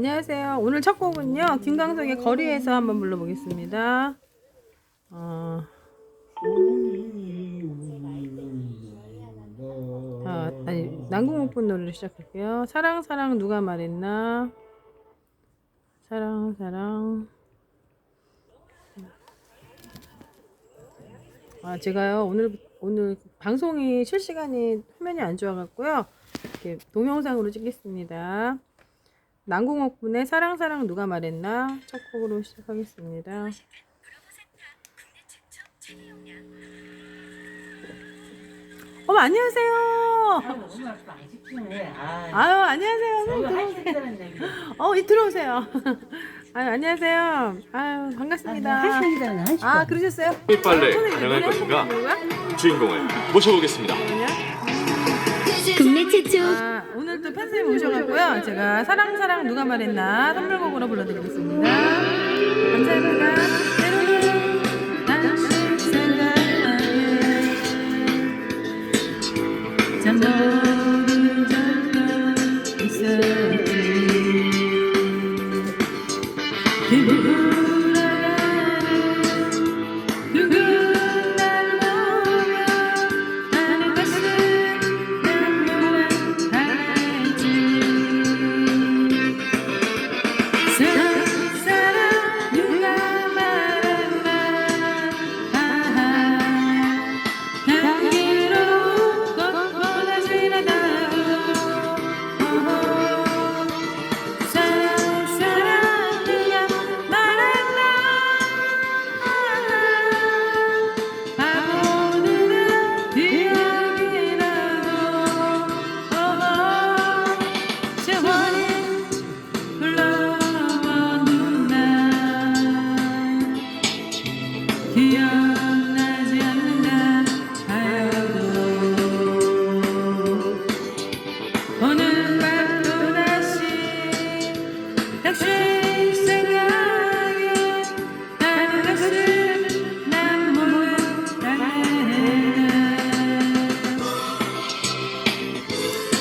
안녕하세요. 오늘 첫 곡은요. 김광석의 거리에서 한번 불러보겠습니다. 어, 아, 아니 난궁오픈 노래를 시작할게요. 사랑 사랑 누가 말했나? 사랑 사랑. 아 제가요 오늘 오늘 방송이 실시간이 화면이 안 좋아갖고요. 이렇게 동영상으로 찍겠습니다. 난궁옥분의 사랑 사랑 누가 말했나 첫 곡으로 시작하겠습니다. 어머 안녕하세요. 아유 안녕하세요. 선생님 들어오세요. 어, 이 들어오세요. 아유 안녕하세요. 아유 반갑습니다. 아 그러셨어요? 빨래 가능할 것인가? 주인공을 모셔보겠습니다. 거야? 국내 최초 아, 오늘 또 팬쌤 오셔가고요. 제가 사랑 사랑 누가 말했나 선물곡으로 불러드리겠습니다. 감사합니다. 때로는 당신 생각나게 잠도 적도 있었지 돌아가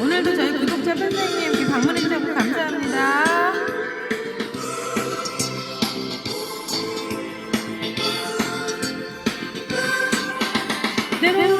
오늘도 저희 구독자 이렇게 방문해주셔서 감사합니다. 때